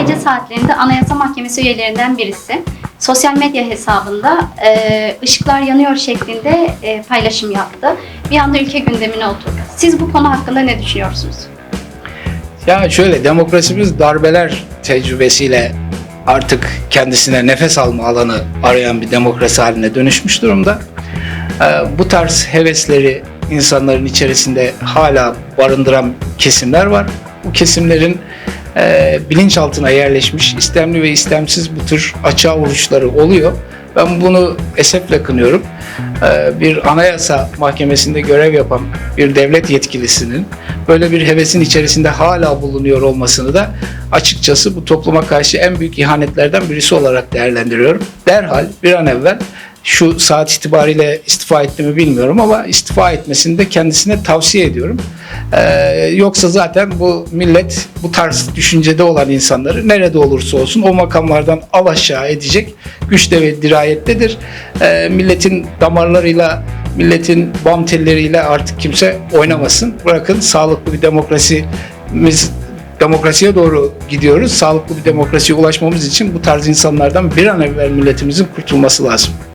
gece saatlerinde Anayasa Mahkemesi üyelerinden birisi sosyal medya hesabında e, ışıklar yanıyor şeklinde e, paylaşım yaptı. Bir anda ülke gündemine oturdu. Siz bu konu hakkında ne düşünüyorsunuz? Ya şöyle demokrasimiz darbeler tecrübesiyle artık kendisine nefes alma alanı arayan bir demokrasi haline dönüşmüş durumda. Ee, bu tarz hevesleri insanların içerisinde hala barındıran kesimler var. Bu kesimlerin e, bilinçaltına yerleşmiş istemli ve istemsiz bu tür açığa vuruşları oluyor. Ben bunu esefle kınıyorum. Ee, bir anayasa mahkemesinde görev yapan bir devlet yetkilisinin böyle bir hevesin içerisinde hala bulunuyor olmasını da açıkçası bu topluma karşı en büyük ihanetlerden birisi olarak değerlendiriyorum. Derhal bir an evvel şu saat itibariyle istifa etti mi bilmiyorum ama istifa etmesini de kendisine tavsiye ediyorum. Ee, yoksa zaten bu millet bu tarz düşüncede olan insanları nerede olursa olsun o makamlardan al aşağı edecek güçte ve dirayettedir. Ee, milletin damarlarıyla, milletin bam telleriyle artık kimse oynamasın. Bırakın sağlıklı bir demokrasimiz demokrasiye doğru gidiyoruz. Sağlıklı bir demokrasiye ulaşmamız için bu tarz insanlardan bir an evvel milletimizin kurtulması lazım.